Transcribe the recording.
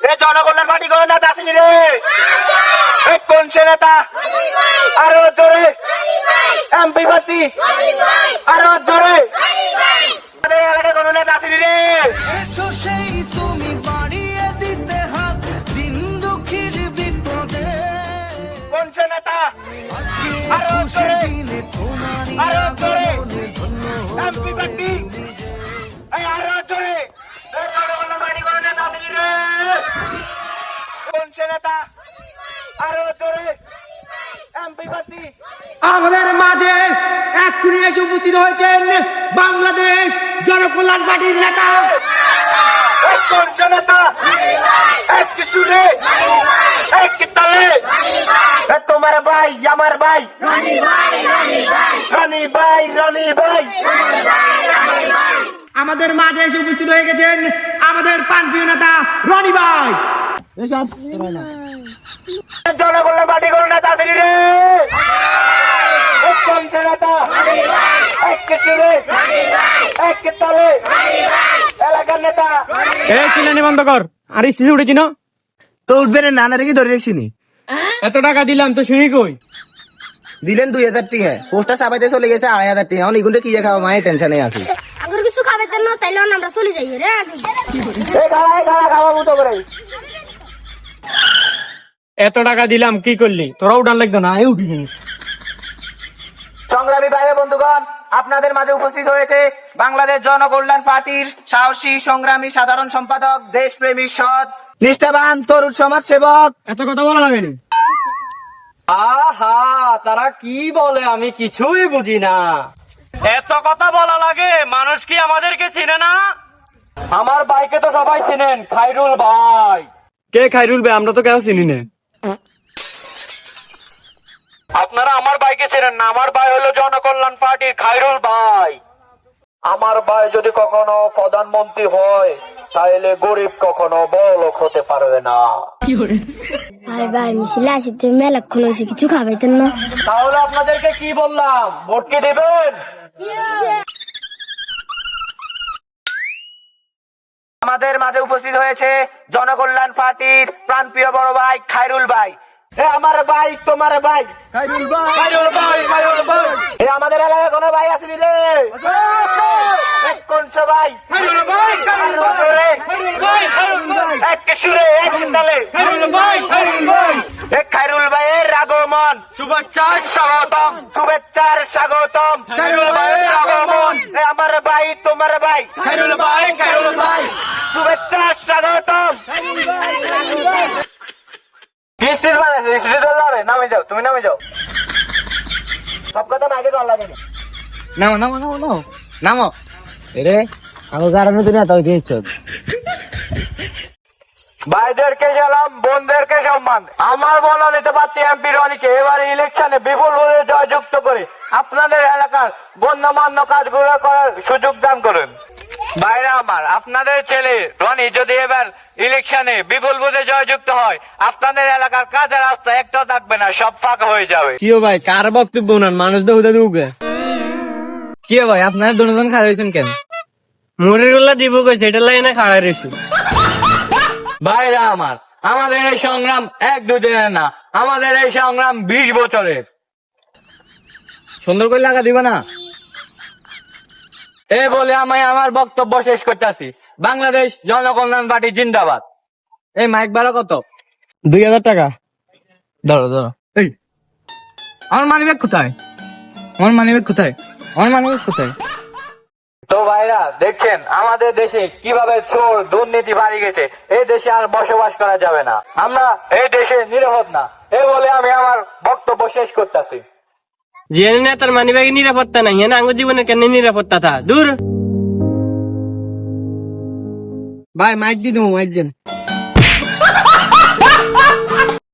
এ Janakalyan party কোন নেতা আসেনি রে। কোন সে নেতা আরও জোরে। এমপি প্রার্থী আরও জোরে। এলাকায় কোন নেতা আসেনি রে। সেই তুমি বাড়িয়ে দিতে হাত দিন দুঃখীর বিপদে। কোন সে নেতা আজকে আরও জোরে। আরও জোরে। এমপি প্রার্থী আমাদের মাঝে এক্ষুনি এসে উপস্থিত হয়েছেন বাংলাদেশ জনকল্যাণ পার্টির নেতা। এক জনতা এক সুরে এক তালে। তোমার ভাই আমার ভাই। রনি ভাই রনি ভাই। আমাদের মাঝে এসে উপস্থিত হয়ে গেছেন আমাদের পানপ্রিয় নেতা রনি ভাই। জনকল্যাণ পার্টি কোন নেতা আছে রে। এক কোন জনতা এক সুরে এক তালে এলাকার নেতা। এ চিনানি বন্ধ কর। আর স্ত্রী উঠেছি না? তো উঠবে না নানা রেখে ধরে রেখছি এত টাকা দিলাম তো শুনি কই? দিলেন দুই হাজার টিকা পোস্টার চাপাইতে চলে গেছে আড়াই হাজার টিকা এখন এগুলো কি খাওয়া মায়ের টেনশনে আছে। আগর কিছু খাবে না তাইলে আমরা চলে যাই রে। এ গাড়া গাড়া খাওয়া মতো করে। এত টাকা দিলাম কি করলি? তোরা উঠান লাগতো না? এই উঠি সংগ্রামী ভাই বন্ধুগণ আপনাদের মাঝে উপস্থিত হয়েছে বাংলাদেশ জনকল্যাণ পার্টির সাহসী সংগ্রামী সাধারণ সম্পাদক দেশপ্রেমী সৎ নিষ্ঠাবান তরুণ সমাজ সেবক এত কথা বলা লাগেনি আহা তারা কি বলে আমি কিছুই বুঝি না। এত কথা বলা লাগে মানুষ কি আমাদেরকে চিনে না? আমার বাইকে তো সবাই চিনেন খাইরুল ভাই। কে খাইরুল ভাই? আমরা তো কেউ চিনি না। আপনারা আমার ভাইকে চেনেন না। আমার ভাই হলো জনকল্যাণ পার্টির খাইরুল ভাই। আমার ভাই যদি কখনো প্রধানমন্ত্রী হয় তাহলে গরিব কখনো বড় লোক হতে পারবে না। ভাই ভাই মিছিলে আসি তুমি মেলাক্ষণ হয়েছে কিছু খাবে না। তাহলে আপনাদেরকে কি বললাম? ভোট কি দেবেন? আমাদের মাঝে উপস্থিত হয়েছে জনকল্যাণ পার্টির প্রাণপ্রিয় বড় ভাই খাইরুল ভাই। এ আমার ভাই তোমার ভাই। খাইরুল ভাই। খাইরুল ভাই খাইরুল ভাই। এ আমাদের এলাকায় কোনো ভাই আসেনি রে। এক কোনছ ভাই। খাইরুল ভাই খাইরুল ভাই। খাইরুল ভাই খাইরুল ভাই। এক সুরে এক তালে খাইরুল ভাই খাইরুল ভাই। এ খাইরুল ভাইয়ের আগমন। শুভেচ্ছা স্বাগতম। শুভেচ্ছার স্বাগতম। খাইরুল ভাইয়ের আগমন। এ আমার ভাই তোমার ভাই। খাইরুল ভাই খাইরুল ভাই। শুভেচ্ছা স্বাগতম। দল যাবে নামে যাও তুমি নামে যাও। সব কথা না আগে দল লাগে নামো নামো নামো নামো। নামো। আমার নতুন নেতা হয়েছে ইচ্ছত ভাইদেরকে সালাম বোনদেরকে সম্মান। আমার মনোনীত প্রার্থী এমপি রনিকে। এবারে ইলেকশনে বিপুল ভোটে জয়যুক্ত করে। আপনাদের এলাকার গণ্যমান্য কাজগুলো করার সুযোগ দান করুন। ভাইরা আমার আপনাদের ছেলে রনি যদি এবার ইলেকশনে বিপুল ভোটে জয়যুক্ত হয় আপনাদের এলাকার কাজের রাস্তা একটাও থাকবে না সব ফাঁকা হয়ে যাবে। কি ভাই কার বক্তব্য উনান মানুষ তো হুদা দুগে। কি ভাই আপনারা দুজন খাড়া হয়েছেন কেন? মুরিরুল্লাহ দিব কইছে এটা লাইনে খাড়া রয়েছে। ভাইরা আমার আমাদের এই সংগ্রাম এক দুদিনের না আমাদের এই সংগ্রাম বিশ বছরের। সুন্দর করে লাগা দিবা না? এ বলে আমি আমার বক্তব্য শেষ করতেছি। বাংলাদেশ জনকল্যাণ পার্টি জিন্দাবাদ। এই মাইক ভাড়া কত? দুই হাজার টাকা। ধরো ধরো। এই। আমার মানি ব্যাগ কোথায়? আমার মানি ব্যাগ কোথায়? আমার মানি ব্যাগ কোথায়? তো ভাইরা দেখছেন আমাদের দেশে কীভাবে চোর দুর্নীতি বাড়ি গেছে এই দেশে আর বসবাস করা যাবে না। আমরা এই দেশে নিরাপদ না। এ বলে আমি আমার বক্তব্য শেষ করতেছি। জেনে না, তার মানি ব্যাগে নিরাপত্তা নাই না? আঙ্গুর জীবনে কেন নিরাপত্তা থা দূর! ভাই মাইক দিয়ে দেবো মাইক দেন।